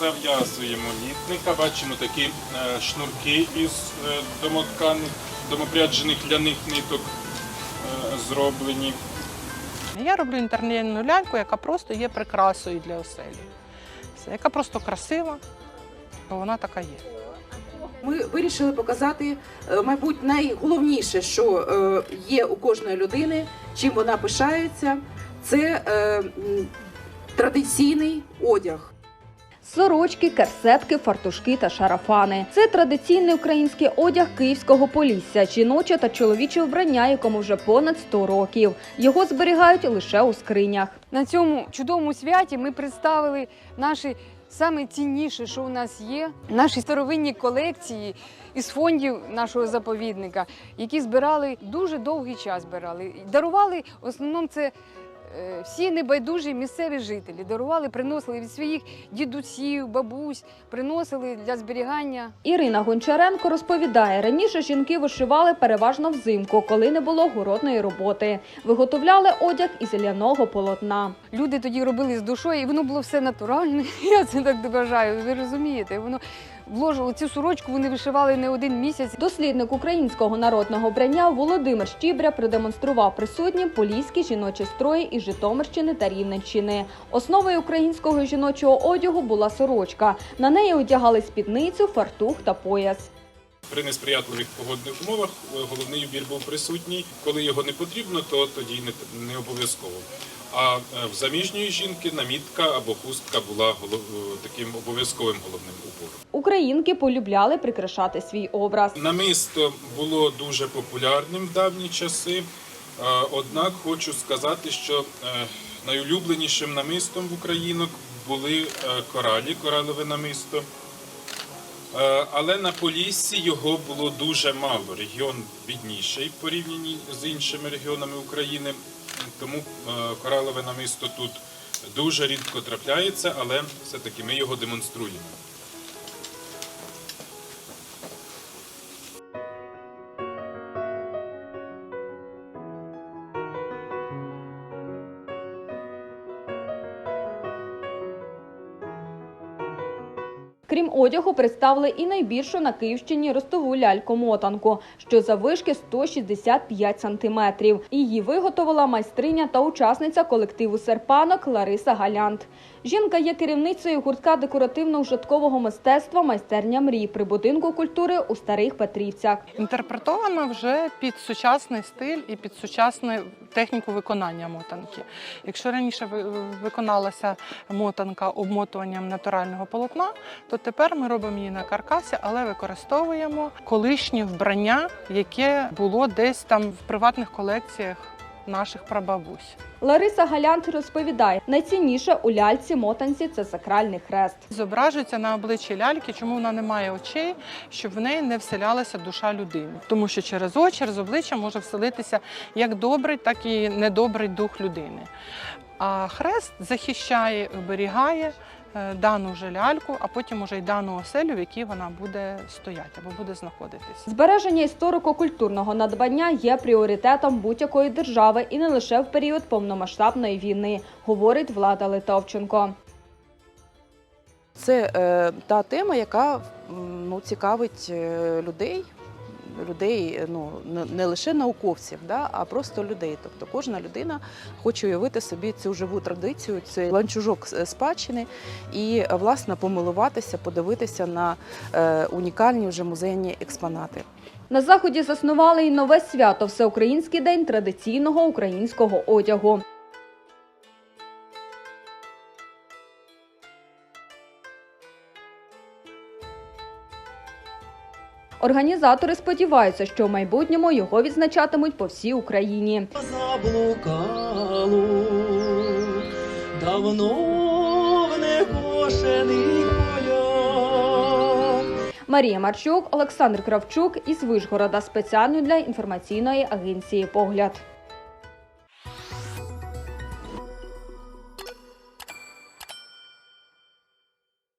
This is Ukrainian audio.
зав'язуємо літника. Бачимо такі е, шнурки із е, домотканих, домопряджених ляних ниток е, зроблені. Я роблю інтер'єрну ляльку, яка просто є прикрасою для оселі. Все, яка просто красива, бо вона така є. Ми вирішили показати, мабуть, найголовніше, що є у кожної людини, чим вона пишається, це традиційний одяг. Сорочки, керсетки, фартушки та шарафани. Це традиційний український одяг київського полісся, жіноче та чоловіче вбрання, якому вже понад 100 років. Його зберігають лише у скринях. На цьому чудовому святі ми представили наші саме цінніше, що у нас є, наші старовинні колекції із фондів нашого заповідника, які збирали дуже довгий час. Збирали дарували в основному це. Е, Всі небайдужі місцеві жителі дарували, приносили від своїх дідусів, бабусь, приносили для зберігання Ірина Гончаренко розповідає, раніше жінки вишивали переважно взимку, коли не було городної роботи. Виготовляли одяг із ляного полотна. Люди тоді робили з душою, і воно було все натуральне. Я це так вважаю. Ви розумієте? Воно вложило цю сорочку, вони вишивали не один місяць. Дослідник українського народного брання Володимир Щібря продемонстрував присутнім поліські жіночі строї із Житомирщини та Рівненщини. Основою українського жіночого одягу була сорочка. На неї одягали спідницю, фартух та пояс. При несприятливих погодних умовах е, головний убір був присутній. Коли його не потрібно, то тоді не, обов'язково. А е, в заміжньої жінки намітка або хустка була е, таким обов'язковим головним убором. Українки полюбляли прикрашати свій образ. Намисто було дуже популярним в давні часи. Однак хочу сказати, що найулюбленішим намистом в українок були коралі, коралове намисто. Е, Але на Поліссі його було дуже мало. Регіон бідніший в порівнянні з іншими регіонами України. Тому е, коралове намисто тут дуже рідко трапляється, але все-таки ми його демонструємо. Крім одягу, представили і найбільшу на Київщині ростову ляльку-мотанку, що заввишки 165 сантиметрів. Її виготовила майстриня та учасниця колективу серпанок Лариса Галянт. Жінка є керівницею гуртка декоративно-ужиткового мистецтва майстерня мрій при будинку культури у Старих Петрівцях. Інтерпретована вже під сучасний стиль і під сучасну техніку виконання мотанки. Якщо раніше ви- виконалася мотанка обмотуванням натурального полотна, то тепер ми робимо її на каркасі, але використовуємо колишнє вбрання, яке було десь там в приватних колекціях наших прабабусь. Лариса Галянт розповідає, найцінніше у ляльці мотанці це сакральний хрест. Зображується на обличчі ляльки, чому вона не має очей, щоб в неї не вселялася душа людини. Тому що через очі, через обличчя може вселитися як добрий, так і недобрий дух людини. А хрест захищає, оберігає дану вже ляльку, а потім уже й дану оселю, в якій вона буде стояти або буде знаходитись. Збереження історико-культурного надбання є пріоритетом будь-якої держави і не лише в період повномасштабної війни, говорить Влада Литовченко. Це е, та тема, яка ну, цікавить е, людей. Людей, е, ну не- лише науковців, да, а просто людей. Тобто кожна людина хоче уявити собі цю живу традицію, цей ланцюжок с- спадщини, і власне помилуватися, подивитися на е, унікальні вже музейні експонати. На заході заснували і нове свято Всеукраїнський день традиційного українського одягу. Організатори сподіваються, що в майбутньому його відзначатимуть по всій Україні. заблукало давно в некошених полях. Марія Марчук, Олександр Кравчук із Вишгорода спеціально для інформаційної агенції Погляд.